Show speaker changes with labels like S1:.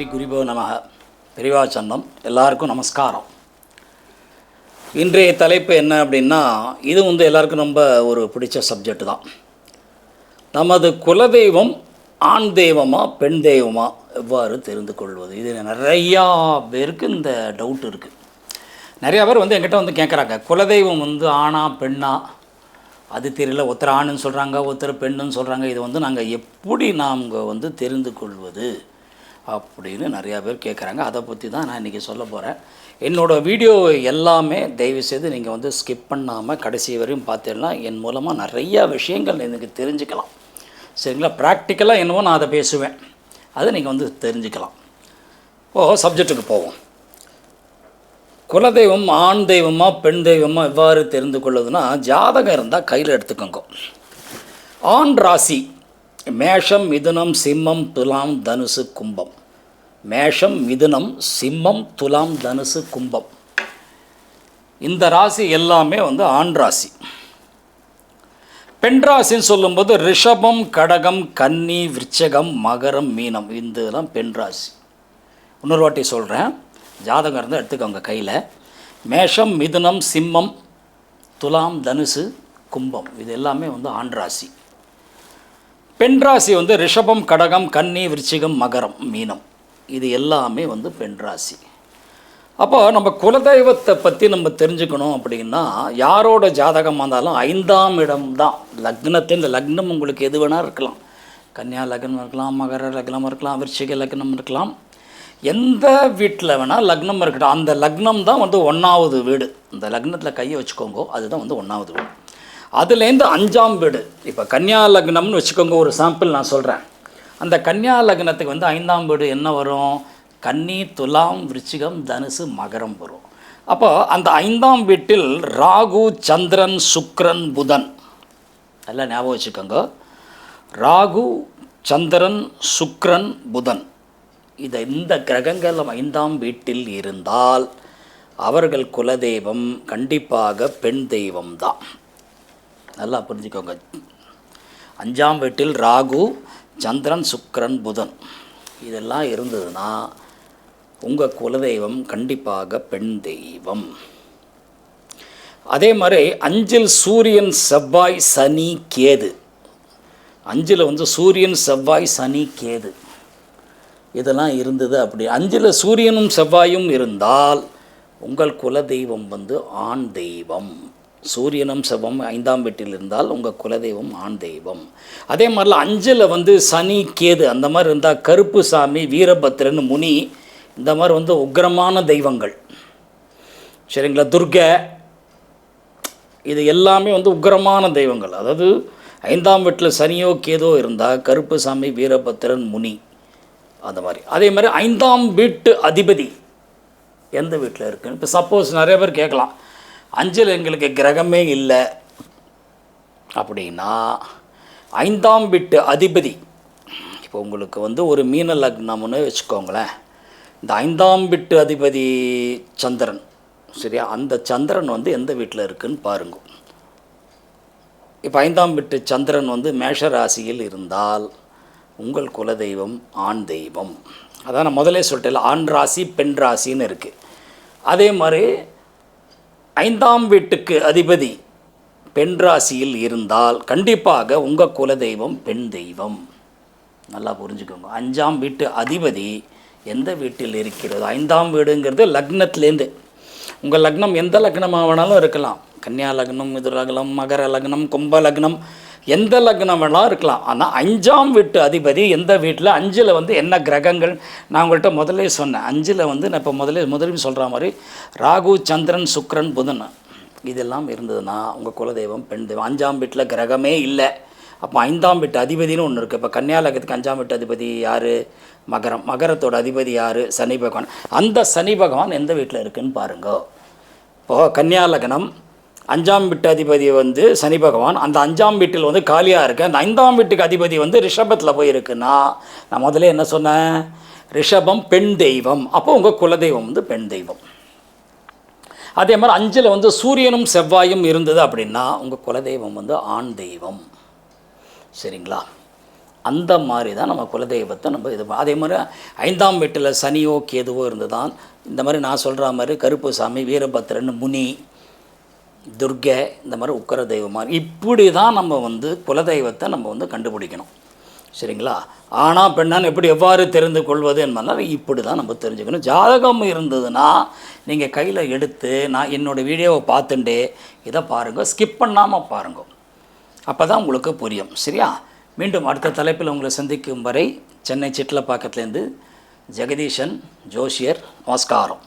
S1: ஸ்ரீ குருபோ நமக. பெரிவா எல்லாருக்கும் நமஸ்காரம். இன்றைய தலைப்பு என்ன அப்படின்னா இது வந்து எல்லாருக்கும் ரொம்ப ஒரு பிடிச்ச சப்ஜெக்ட் தான். நமது குலதெய்வம் ஆண் தெய்வமா பெண் தெய்வமா எவ்வாறு தெரிந்து கொள்வது? இது நிறையா பேருக்கு இந்த டவுட் இருக்குது நிறையா பேர் வந்து என்கிட்ட வந்து கேட்குறாங்க குலதெய்வம் வந்து ஆணா பெண்ணா? அது தெரியல. ஒருத்தர் ஆணுன்னு சொல்கிறாங்க ஒருத்தர் பெண்ணுன்னு சொல்கிறாங்க இது வந்து நாங்கள் எப்படி நாங்கள் வந்து தெரிந்து கொள்வது? அப்படின்னு நிறையா பேர் கேட்குறாங்க அதை பற்றி தான் நான் இன்றைக்கி சொல்ல போகிறேன் என்னோடய வீடியோ எல்லாமே தயவுசெய்து நீங்கள் வந்து ஸ்கிப் பண்ணாமல் கடைசி வரையும் பார்த்தீங்கன்னா என் மூலமாக நிறையா விஷயங்கள் எனக்கு தெரிஞ்சுக்கலாம். சரிங்களா? ப்ராக்டிக்கலாக என்னவோ நான் அதை பேசுவேன். அதை நீங்கள் வந்து தெரிஞ்சுக்கலாம். ஓ சப்ஜெக்ட்டுக்கு போவோம். குலதெய்வம் ஆண் தெய்வமாக பெண் தெய்வமாக எவ்வாறு தெரிந்து கொள்வதுன்னா ஜாதகம் இருந்தால் கையில் எடுத்துக்கோங்க. ஆண் ராசி மேஷம் மிதுனம் சிம்மம் துலாம் தனுசு கும்பம். மேஷம் மிதுனம் சிம்மம் துலாம் தனுசு கும்பம். இந்த ராசி எல்லாமே வந்து ஆண் ராசி. பெண் ராசின்னு சொல்லும்போது ரிஷபம் கடகம் கன்னி விருச்சகம் மகரம் மீனம். இதெல்லாம் பெண் ராசி. இன்னொரு வாட்டி சொல்கிறேன் ஜாதகம் இருந்தால் எடுத்துக்கோங்க கையில். மேஷம் மிதுனம் சிம்மம் துலாம் தனுசு கும்பம். இது எல்லாமே வந்து ஆண் ராசி. பெண் ராசி வந்து ரிஷபம் கடகம் கன்னி விருச்சிகம் மகரம் மீனம். இது எல்லாமே வந்து பெண் ராசி. அப்போ நம்ம குலதெய்வத்தை பற்றி நம்ம தெரிஞ்சுக்கணும் அப்படின்னா யாரோட ஜாதகமாக இருந்தாலும் ஐந்தாம் இடம் தான். லக்னத்தை இந்த லக்னம் உங்களுக்கு எது வேணால் இருக்கலாம். கன்னியா லக்னம் இருக்கலாம் மகர லக்னம் இருக்கலாம் விருச்சிக லக்னம் இருக்கலாம். எந்த வீட்டில் வேணால் லக்னம் இருக்கட்டும். அந்த லக்னம் தான் வந்து ஒன்றாவது வீடு. இந்த லக்னத்தில் கையை வச்சுக்கோங்க அதுதான் வந்து ஒன்றாவது வீடு. அதுலேருந்து அஞ்சாம் வீடு. இப்போ கன்னியா லக்னம்னு வச்சுக்கோங்க ஒரு சாம்பிள் நான் சொல்கிறேன் அந்த கன்னியா லக்னத்துக்கு வந்து ஐந்தாம் வீடு என்ன வரும்? கன்னி துலாம் விருச்சிகம் தனுசு மகரம் வரும். அப்போ அந்த ஐந்தாம் வீட்டில் ராகு சந்திரன் சுக்ரன் புதன். எல்லாம் ஞாபகம் வச்சுக்கோங்க. ராகு சந்திரன் சுக்ரன் புதன். இதை இந்த கிரகங்கள் ஐந்தாம் வீட்டில் இருந்தால் அவர்கள் குலதெய்வம் கண்டிப்பாக பெண் தெய்வம் தான். நல்லா புரிஞ்சுக்கோங்க. அஞ்சாம் வீட்டில் ராகு சந்திரன் சுக்கரன் புதன். இதெல்லாம் இருந்ததுன்னா உங்கள் குலதெய்வம் கண்டிப்பாக பெண் தெய்வம். அதே மாதிரி அஞ்சில் சூரியன் செவ்வாய் சனி கேது. அஞ்சில் வந்து சூரியன் செவ்வாய் சனி கேது. இதெல்லாம் இருந்தது அப்படி. அஞ்சில் சூரியனும் செவ்வாயும் இருந்தால் உங்கள் குலதெய்வம் வந்து ஆண் தெய்வம். சூரியனும் செவ்வாயும் ஐந்தாம் வீட்டில் இருந்தால் உங்கள் குலதெய்வம் ஆண் தெய்வம். அதே மாதிரிலாம் அஞ்சில் வந்து சனி கேது அந்த மாதிரி இருந்தால் கருப்பு சாமி வீரபத்ரன் முனி இந்த மாதிரி வந்து உக்கிரமான தெய்வங்கள். சரிங்களா? துர்கை இது எல்லாமே வந்து உக்கிரமான தெய்வங்கள். அதாவது ஐந்தாம் வீட்டில் சனியோ கேதோ இருந்தால் கருப்பு சாமி வீரபத்திரன் முனி அந்த மாதிரி. அதே மாதிரி ஐந்தாம் வீட்டு அதிபதி எந்த வீட்டில் இருக்குன்னு? இப்போ சப்போஸ் நிறைய பேர் கேட்கலாம். அஞ்சில் எங்களுக்கு கிரகமே இல்லை. அப்படின்னா ஐந்தாம் விட்டு அதிபதி இப்போ உங்களுக்கு வந்து ஒரு மீன லக்னம்னு வச்சுக்கோங்களேன். இந்த ஐந்தாம் விட்டு அதிபதி சந்திரன் சரியா? அந்த சந்திரன் வந்து எந்த வீட்டில் இருக்குன்னு பாருங்க. இப்போ ஐந்தாம் விட்டு சந்திரன் வந்து மேஷ ராசியில் இருந்தால் உங்கள் குலதெய்வம் ஆண் தெய்வம். அதான் நான் முதலே சொல்லிட்டேன் ஆண் ராசி பெண் ராசின்னு இருக்குது அதே மாதிரி ஐந்தாம் வீட்டுக்கு அதிபதி பெண் ராசியில் இருந்தால் கண்டிப்பாக உங்கள் குலதெய்வம் பெண் தெய்வம். நல்லா புரிஞ்சுக்கோங்க. அஞ்சாம் வீட்டு அதிபதி எந்த வீட்டில் இருக்கிறது? ஐந்தாம் வீடுங்கிறது லக்னத்துலேருந்து உங்கள் லக்னம் எந்த லக்னமாக வேணாலும் இருக்கலாம். கன்னியா லக்னம் மிதுர லக்னம் மகர லக்னம் கும்ப லக்னம் எந்த லக்னம் வேணாலும் இருக்கலாம். ஆனால் அஞ்சாம் வீட்டு அதிபதி எந்த வீட்டில் அஞ்சில் வந்து என்ன கிரகங்கள்? நான் உங்கள்கிட்ட முதலே சொன்னேன். அஞ்சில் வந்து நான் இப்போ முதலே முதலையும் சொல்கிற மாதிரி ராகு சந்திரன் சுக்ரன் புதன். இதெல்லாம் இருந்ததுன்னா உங்கள் குலதெய்வம் பெண் தெய்வம். அஞ்சாம் வீட்டில் கிரகமே இல்லை. அப்போ ஐந்தாம் வீட்டு அதிபதினு ஒன்று இருக்குது இப்போ கன்னியாலகத்துக்கு அஞ்சாம் வீட்டு அதிபதி யார்? மகரம். மகரத்தோட அதிபதி யார்? சனி பகவான். அந்த சனி பகவான் எந்த வீட்டில் இருக்குதுன்னு பாருங்க. இப்போது கன்னியாலகனம் அஞ்சாம் வீட்டு அதிபதி வந்து சனி பகவான். அந்த அஞ்சாம் வீட்டில் வந்து காலியாக இருக்கு அந்த ஐந்தாம் வீட்டுக்கு அதிபதி வந்து ரிஷபத்தில் போயிருக்குன்னா நான் முதல்ல என்ன சொன்னேன்? ரிஷபம் பெண் தெய்வம். அப்போ உங்கள் குலதெய்வம் வந்து பெண் தெய்வம். அதே மாதிரி அஞ்சில் வந்து சூரியனும் செவ்வாயும் இருந்தது அப்படின்னா உங்கள் குலதெய்வம் வந்து ஆண் தெய்வம். சரிங்களா? அந்த மாதிரி தான் நம்ம குலதெய்வத்தை நம்ம இது அதே மாதிரி ஐந்தாம் வீட்டில் சனியோ கேதுவோ இருந்துதான். இந்த மாதிரி நான் சொல்கிற மாதிரி கருப்புசாமி வீரபத்ரன் முனி துர்கை இந்த மாதிரி உக்கர தெய்வமாக இப்படி தான் நம்ம வந்து குலதெய்வத்தை நம்ம வந்து கண்டுபிடிக்கணும். சரிங்களா? ஆனால் பெண்ணான் எப்படி எவ்வாறு தெரிந்து கொள்வது என்பதால் இப்படி தான் நம்ம தெரிஞ்சுக்கணும். ஜாதகம் இருந்ததுன்னா நீங்கள் கையில் எடுத்து நான் என்னோடய வீடியோவை பார்த்துட்டே இதை பாருங்கள் ஸ்கிப் பண்ணாமல் பாருங்க. அப்போ தான் உங்களுக்கு புரியும். சரியா? மீண்டும் அடுத்த தலைப்பில் உங்களை சந்திக்கும் வரை சென்னை சிட்லப்பாக்கத்துலேருந்து ஜெகதீஷன் ஜோஷியர் நமஸ்காரம்.